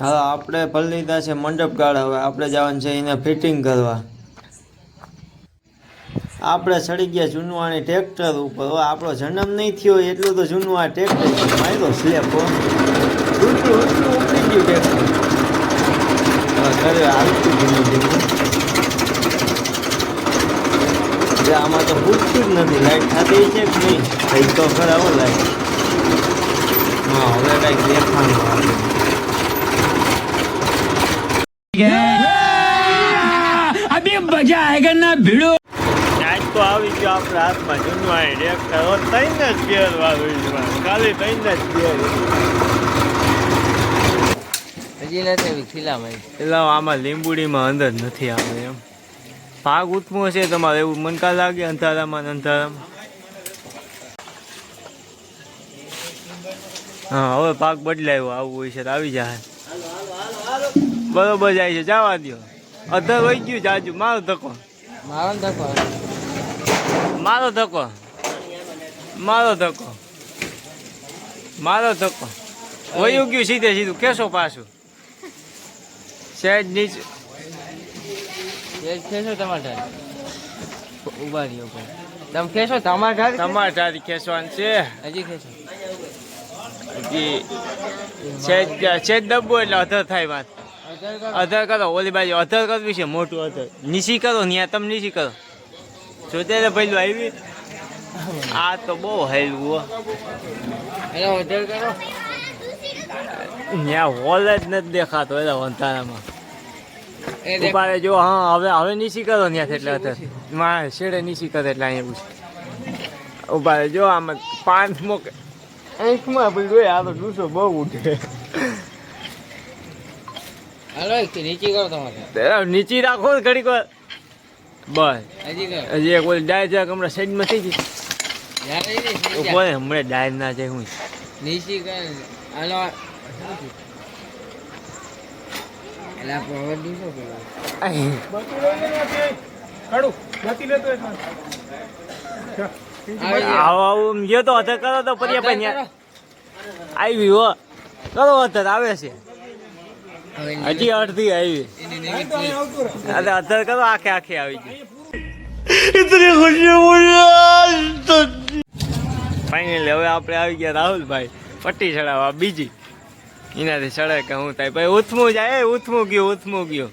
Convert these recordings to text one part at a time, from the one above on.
હવે આપણે ભરી લીધા છે, મંડપ ગાળ હવે. આપણે જવાનું છે એને ફિટિંગ કરવા. આપણે ચડી ગયા જૂનવાણી ટ્રેક્ટર ઉપર. હવે આપણો જન્મ નહીં થયો એટલું તો જૂનું આ ટ્રેક્ટર માર્યો સ્લેપ હો. ઉપડી ગયું ટ્રેક્ટર. હાલતું ધીમે ધીમે આમાં તો પૂછતું જ નથી. લાઈટ થતી છે કે નહીં? થઈ તો ખરા હો લાઈટ. હા, હવે કાંઈક દેખાણું આવે મજા આગળ ના ભીડો. આજ તો આવી ગયો આપણે હાથમાં જૂનું આઈડિયા કરો જ ગેર વાળું ખાલી તઈને જ ગેર હજી આમાં લીંબુડીમાં અંદર નથી આવે એમ. ભાગ ઉત્મો છે તમારે એવું મનકા લાગે અંધારામાં અંધારામાં? હા હવે પાક બદલાયો આવું હોય છે આવી જાય. બરોબર જાય છે જવા દો અધર વહી ગયું જાજુ. મારો ધક્કો. મારો ધક્કો. મારો ધક્કો. મારો ધક્કો. મારો ધક્કો. વયું ગયું સીધે સીધું. કેશો પાછું? સહેજ નીચે ખેંચો ટમાટર ઊભા રહ્યો ઊભા તમે ખેંચો ટમાટર ટમાટર ખેસવાનું છે. હજી કેસો હજી સહેજ સહેજ ડબ્બો એટલે અધર થાય વાત. અધર કરો. ઓલી બાજુ અધર કરવી છે મોટું અધર. નિશી કરો ત્યાં તમે નિશી કરો. જોતે પહેલું આવી. આ તો બહુ હેલું હો. એટલે કરો. ત્યાં હોલ જ નથી દેખાતો એટલે વંતારામાં ઉપાડે જો હા હવે હવે નીચી કરો ત્યાંથી એટલે અત્યારે માં શેડે નીચી કરે એટલે અહીંયા પૂછે. ઉપાડે જો આમાં પાંચ મોકે. આંખમાં ભાઈ આ તો ડૂસો બહુ ઉઠે. નીચી કરો ટમાટર નીચી રાખો ઘડીક વાર. બસ. હજી કરો. હજી એક ઓલી ડાય જાય હમણાં સાઈડમાં થઈ ગઈ. યાર એ નહીં, ઉપર હમણાં ડાય ના જાય હું. નીચી હાલો. આવી જાય. આવો આવું ગયો તો અત્યારે કરો તો પછી આવી હો. કરો અત્યારે આવે છે. હજી અડધી આવી. અરે અત્યારે કરો આખે આખે આવી ગઈ ફાઇનલી હવે આપણે આવી ગયા રાહુલભાઈ પટ્ટી ચડાવવા બીજી. એનાથી ચડે કે હું થાય. ભાઈ ઉથમું જાય એ ઉથમું ગયું ઉથમું ગયું.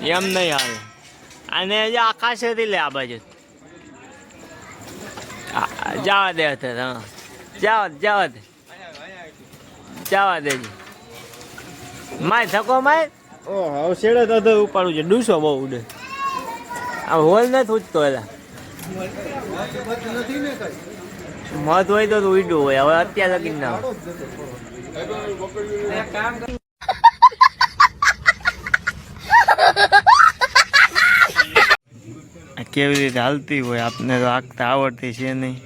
એમ નહીં આવે. અને જે આકાશેથી લે આ બાજુ. જવા દે અત્યારે હા. જવા દે જવા દે. જવા દેજે. My થકો my? ઓહ હવે શેડે તો તો ઉપાડું છે. ડૂસો બહુ ઉડે. આ હોલ નથી ઉઠતો એલા. મત હોય તો ઉડ્યું હોય. હવે અત્યારે લગી ના કેવી રીતે હાલતી હોય? આપને તો આંકતા આવડતી છે નહીં.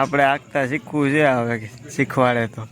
આપણે આંકતા શીખવું છે હવે શીખવાડે તો.